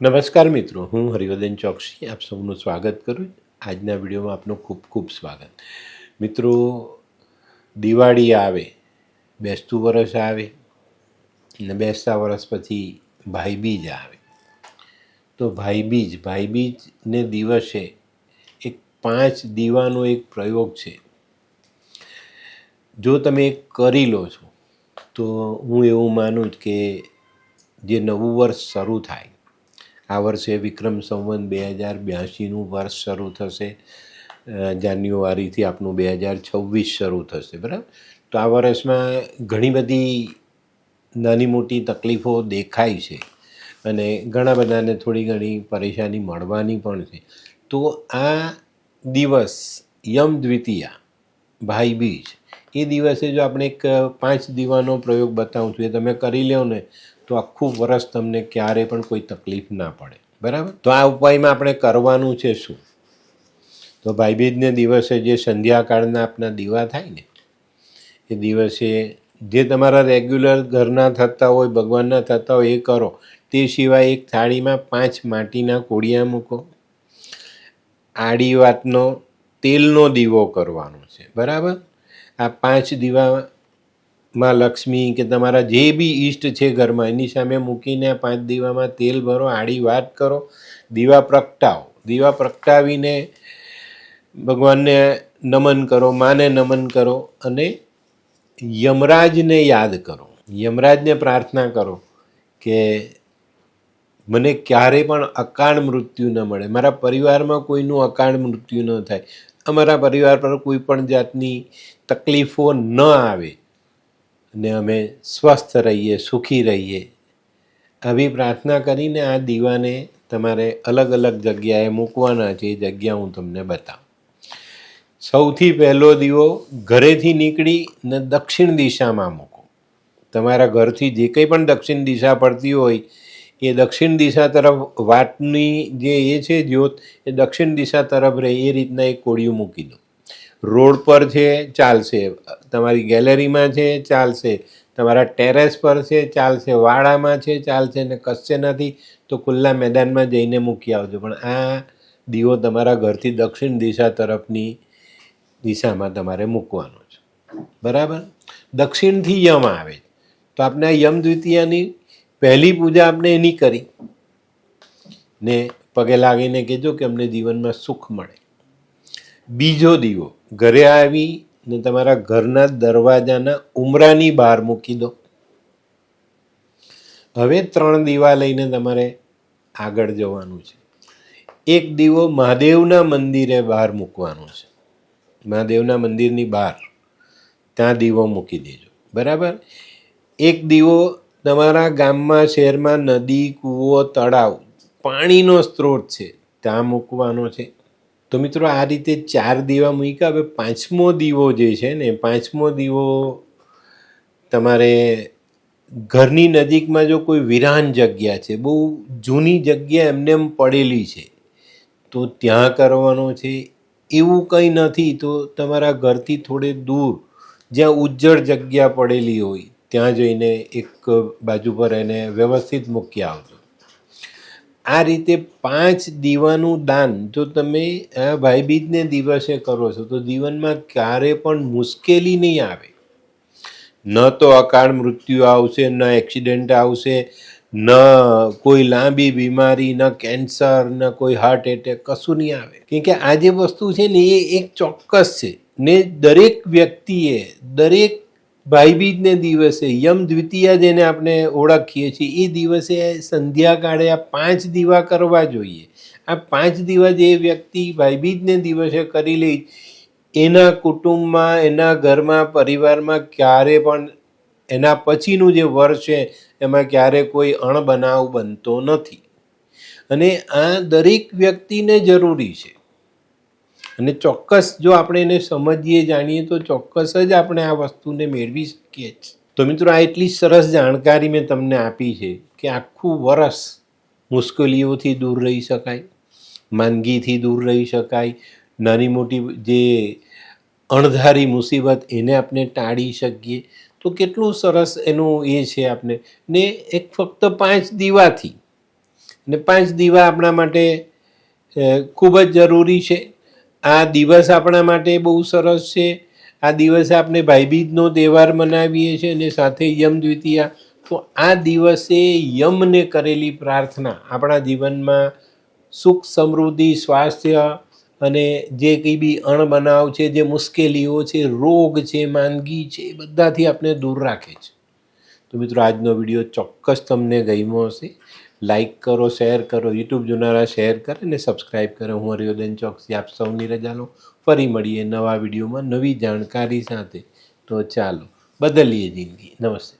નમસ્કાર મિત્રો, હું હરિવર્ધન ચોકસી, આપ સૌનું સ્વાગત કરું આજના વિડીયોમાં આપનું ખૂબ ખૂબ સ્વાગત. મિત્રો, દિવાળી આવે, બેસતું વરસ આવે અને બેસતા વરસ પછી ભાઈબીજ આવે. તો ભાઈબીજ, ભાઈબીજને દિવસે એક પાંચ દીવાનો એક પ્રયોગ છે. જો તમે કરી લો છો, તો હું એવું માનું કે જે નવું વર્ષ શરૂ થાય આ વર્ષે વિક્રમ સંવંત બે હજાર બ્યાસીનું વર્ષ શરૂ થશે. જાન્યુઆરીથી આપનું બે હજાર છવ્વીસ શરૂ થશે, બરાબર? તો આ વર્ષમાં ઘણી બધી નાની મોટી તકલીફો દેખાય છે અને ઘણા બધાને થોડી ઘણી પરેશાની મળવાની પણ છે. તો આ દિવસ યમ દ્વિતીયા, ભાઈ બીજ, એ દિવસે જો આપણે એક પાંચ દીવાનો પ્રયોગ બતાવું છું, એ તમે કરી લ્યો ને તો આખું વરસ તમને ક્યારે પણ કોઈ તકલીફ ના પડે. બરાબર? તો આ ઉપાયમાં આપણે કરવાનું છે શું? તો ભાઈબીજને દિવસે જે સંધ્યાકાળના આપના દીવા થાય ને, એ દિવસે જે તમારા રેગ્યુલર ઘરના થતા હોય, ભગવાનના થતા હોય, એ કરો. તે સિવાય એક થાળીમાં પાંચ માટીના કોડિયા મૂકો. આડી વાતનો તેલનો દીવો કરવાનો છે. બરાબર? આ પાંચ દીવામાં લક્ષ્મી કે તમારા જે બી ઈષ્ટ છે ઘરમાં, એની સામે મૂકીને પાંચ દીવામાં તેલ ભરો, આડી વાત કરો, દીવા પ્રગટાવો. દીવા પ્રગટાવીને ભગવાનને નમન કરો, માને નમન કરો અને યમરાજને યાદ કરો. યમરાજને પ્રાર્થના કરો કે મને ક્યારે પણ અકાળ મૃત્યુ ન મળે. મારા પરિવારમાં કોઈનું અકાળ મૃત્યુ ન થાય. અમારા પરિવાર પર કોઈ પણ જાતની તકલીફો ન આવે. અને અમે સ્વસ્થ રહીએ, સુખી રહીએ. આવી પ્રાર્થના કરીને આ દીવાને તમારે અલગ અલગ જગ્યાએ મૂકવાના છે, એ જગ્યા હું તમને બતાવું. સૌથી પહેલો દીવો ઘરેથી નીકળી ને દક્ષિણ દિશામાં મૂકો. તમારા ઘરથી જે કંઈ પણ દક્ષિણ દિશા પડતી હોય, એ દક્ષિણ દિશા તરફ વાટની જે એ છે જ્યોત, એ દક્ષિણ દિશા તરફ રહે, એ રીતના એક કોળિયું મૂકી દો. રોડ પર છે, ચાલશે. તમારી ગેલેરીમાં છે, ચાલશે. તમારા ટેરેસ પર છે, ચાલશે. વાડામાં છે, ચાલશે ને કશે નથી, તો ખુલ્લા મેદાનમાં જઈને મૂકી આવજો. પણ આ દીવો તમારા ઘરથી દક્ષિણ દિશા તરફની દિશામાં તમારે મૂકવાનો છે. બરાબર? દક્ષિણથી યમ આવે તો આપણે આ યમ દ્વિતીયાની પહેલી પૂજા આપણે એની કરી. ને પગે લાગીને કહેજો કે અમને જીવનમાં સુખ મળે. બીજો દીવો. ઘરે આવી ને તમારા ઘરના દરવાજાના ઉમરાની બહાર મૂકી દો. હવે ત્રણ દીવા લઈને તમારે આગળ જવાનું છે. એક દીવો મહાદેવના મંદિરે બહાર મૂકવાનો છે. મહાદેવના મંદિરની બહાર. ત્યાં દીવો મૂકી દેજો. બરાબર? એક દીવો તમારા ગામમાં, શહેરમાં નદી, કૂવો, તળાવ પાણીનો સ્ત્રોત છે. ત્યાં મૂકવાનો છે. તો મિત્રો આ રીતે ચાર દીવા મૂક્યા. હવે પાંચમો દીવો જે છે ને, પાંચમો દીવો તમારે ઘરની નજીકમાં જો કોઈ વિરાન જગ્યા છે, બહુ જૂની જગ્યા એમને એમ પડેલી છે, તો ત્યાં કરવાનો છે. એવું કંઈ નથી, તો તમારા ઘરથી થોડે દૂર, જ્યાં ઉજ્જળ જગ્યા પડેલી હોય, ત્યાં જઈને એક બાજુ પર એને વ્યવસ્થિત મૂકી આવજો. આ રીતે પાંચ દીવાનું દાન, જો તમે આ ભાઈબીજને દિવસે કરો છો, તો જીવનમાં ક્યારે પણ મુશ્કેલી નહીં આવે. ન તો અકાળ મૃત્યુ આવશે, ન એક્સિડન્ટ આવશે, ન કોઈ લાંબી બીમારી, ન કેન્સર, ન કોઈ હાર્ટ એટેક કશું નહીં આવે. કેમ કે આ જે વસ્તુ છે ને, એ એક ચોક્કસ છે. ને દરેક વ્યક્તિએ, દરેક ભાઈબીજને દિવસે, યમ દ્વિતીયા જેને આપણે ઓળખીએ છીએ, એ દિવસે સંધ્યાકાળે આ પાંચ દીવા કરવા જોઈએ. આ પાંચ દીવા જે વ્યક્તિ ભાઈબીજને દિવસે કરી લે, એના કુટુંબમાં, એના ઘરમાં, પરિવારમાં ક્યારે પણ, એના પછીનું જે વર્ષ છે, એમાં ક્યારે કોઈ અણબનાવ બનતો નથી. અને આ દરેક વ્યક્તિને જરૂરી છે. અને ચોક્કસ જો આપણે એને સમજીએ, જાણીએ, તો ચોક્કસ જ આપણે આ વસ્તુને મેળવી શકીએ જ. તો મિત્રો, આ એટલી સરસ જાણકારી મેં તમને આપી છે કે આખું વરસ મુશ્કેલીઓથી દૂર રહી શકાય, માંદગીથી દૂર રહી શકાય, નાની મોટી જે અણધારી મુસીબત એને આપણે ટાળી શકીએ. તો કેટલું સરસ એનું એ છે આપણે ને એક ફક્ત પાંચ દીવાથી. ને પાંચ દીવા આપણા માટે ખૂબ જ જરૂરી છે. આ દિવસ આપણા માટે બહુ સરસ છે. આ દિવસે આપણે ભાઈબીજનો તહેવાર મનાવીએ છીએ અને સાથે યમ દ્વિતીયા. તો આ દિવસે યમને કરેલી પ્રાર્થના આપણા જીવનમાં સુખ, સમૃદ્ધિ, સ્વાસ્થ્ય અને જે કંઈ બી અણબનાવ છે, જે મુશ્કેલીઓ છે, રોગ છે, માંદગી છે, એ બધાથી આપણે દૂર રાખે છે. તો મિત્રો, આજનો વીડિયો ચોક્કસ તમને ગમ્યો હશે. લાઈક કરો શેર કરો યુટ્યુબ જોનારા શેર કરે અને સબસ્ક્રાઈબ કરે. હું હરિયોદન ચોકસી આપ સૌની રજા લો ફરી મળીએ નવા વિડીયોમાં નવી જાણકારી સાથે. તો ચાલો, બદલીએ જિંદગી. નમસ્તે.